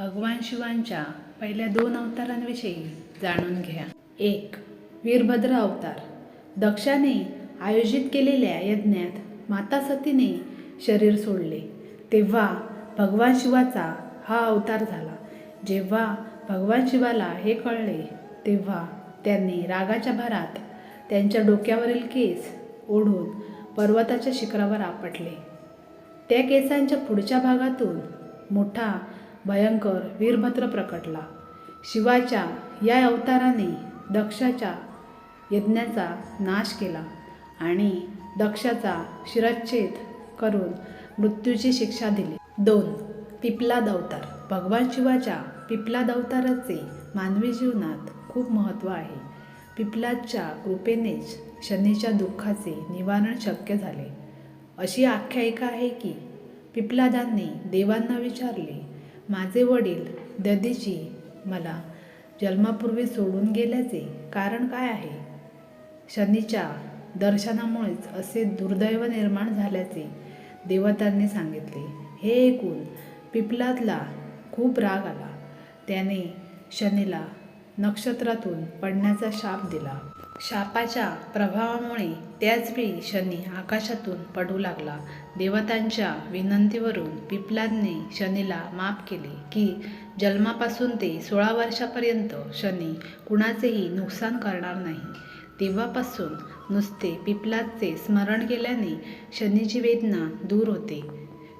भगवान शिवांच्या पहिल्या दोन अवतारांविषयी जाणून घ्या. एक वीरभद्र अवतार. दक्षाने आयोजित केलेल्या यज्ञात माता सतीने शरीर सोडले. तेव्हा भगवान शिवाचा हा अवतार झाला. जेव्हा भगवान शिवाला हे कळले तेव्हा त्यांनी रागाच्या भरात त्यांच्या डोक्यावरील केस ओढून पर्वताच्या शिखरावर आपटले. त्या केसांच्या पुढच्या भागातून मोठा भयंकर वीरभद्र प्रकटला. शिवाच्या या अवताराने दक्षाच्या यज्ञाचा नाश केला आणि दक्षाचा शिरच्छेद करून मृत्यूची शिक्षा दिली. दोन पिपलाद अवतार. भगवान शिवाच्या पिपलाद अवताराचे मानवी जीवनात खूप महत्त्व आहे. पिपलादच्या कृपेनेच शनीच्या दुःखाचे निवारण शक्य झाले. अशी आख्यायिका आहे की पिपलादांनी देवांना विचारले माझे वडील ददीजी मला जन्मापूर्वी सोडून गेल्याचे कारण काय आहे? शनीच्या दर्शनामुळेच असे दुर्दैव निर्माण झाल्याचे देवतांनी सांगितले. हे ऐकून पिपलातला खूप राग आला. त्याने शनीला नक्षत्रातून पडण्याचा शाप दिला. शापाच्या प्रभावामुळे त्याचवेळी शनी आकाशातून पडू लागला. देवतांच्या विनंतीवरून पिपलादने शनीला माफ केले की जन्मापासून ते सोळा वर्षापर्यंत शनी कुणाचेही नुकसान करणार नाही. तेव्हापासून नुसते पिपलादचे स्मरण केल्याने शनीची वेदना दूर होते.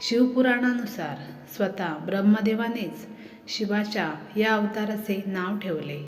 शिवपुराणानुसार स्वतः ब्रह्मदेवानेच शिवाच्या या अवताराचे नाव ठेवले.